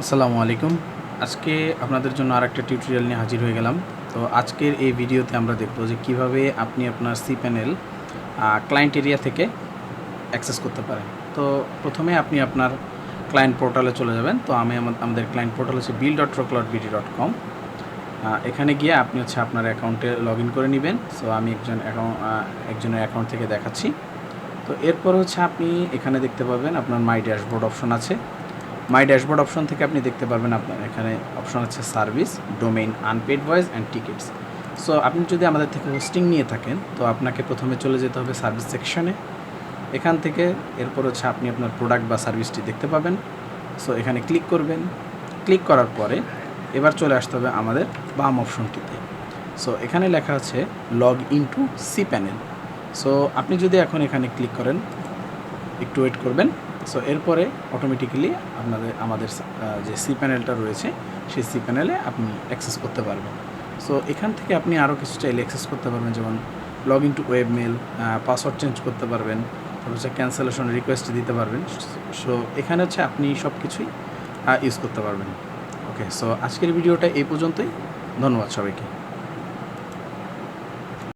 আসসালামু আলাইকুম। আজকে আপনাদের জন্য আর একটা টিউটোরিয়াল নিয়ে হাজির হয়ে গেলাম। তো আজকের এই ভিডিওতে আমরা দেখব যে কীভাবে আপনি আপনার সি প্যানেল ক্লায়েন্ট এরিয়া থেকে অ্যাক্সেস করতে পারেন। তো প্রথমে আপনি আপনার ক্লায়েন্ট পোর্টালে চলে যাবেন। তো আমি আমাদের ক্লায়েন্ট পোর্টাল হচ্ছে bill dot cloud BD dot com এখানে গিয়ে আপনি হচ্ছে আপনার অ্যাকাউন্টে লগ ইন করে নেবেন। সো আমি একজন অ্যাকাউন্ট একজনের অ্যাকাউন্ট থেকে দেখাচ্ছি। তো এরপর হচ্ছে আপনি এখানে দেখতে পাবেন আপনার মাই ড্যাশবোর্ড অপশন আছে। মাই ড্যাশবোর্ড অপশন থেকে আপনি দেখতে পারবেন আপনার এখানে অপশন আছে service domain unpaid voice and tickets so আপনি যদি আমাদের থেকে হোস্টিং নিয়ে থাকেন, তো আপনাকে প্রথমে চলে যেতে হবে সার্ভিস সেকশনে এখান থেকে এরপর হচ্ছে আপনি আপনার প্রোডাক্ট বা সার্ভিসটি দেখতে পাবেন। সো এখানে ক্লিক করবেন। ক্লিক করার পরে এবার চলে আসতে হবে আমাদের বাম অপশনটিতে সো এখানে লেখা আছে log in to C panel so আপনি যদি এখন এখানে ক্লিক করেন, একটু ওয়েট করবেন। সো এরপরে অটোমেটিক্যালি আপনাদের, আমাদের যে সি প্যানেলটা রয়েছে, সেই সি প্যানেলে আপনি অ্যাক্সেস করতে পারবেন। সো এখান থেকে আপনি আরও কিছু চাইলে অ্যাক্সেস করতে পারবেন, যেমন log in to web mail password change করতে পারবেন, তারপর হচ্ছে ক্যান্সেলেশন রিকোয়েস্ট দিতে পারবেন। সো এখানে হচ্ছে আপনি সব কিছুই ইউজ করতে পারবেন। ওকে সো আজকের ভিডিওটা এই পর্যন্তই। ধন্যবাদ সবাইকে।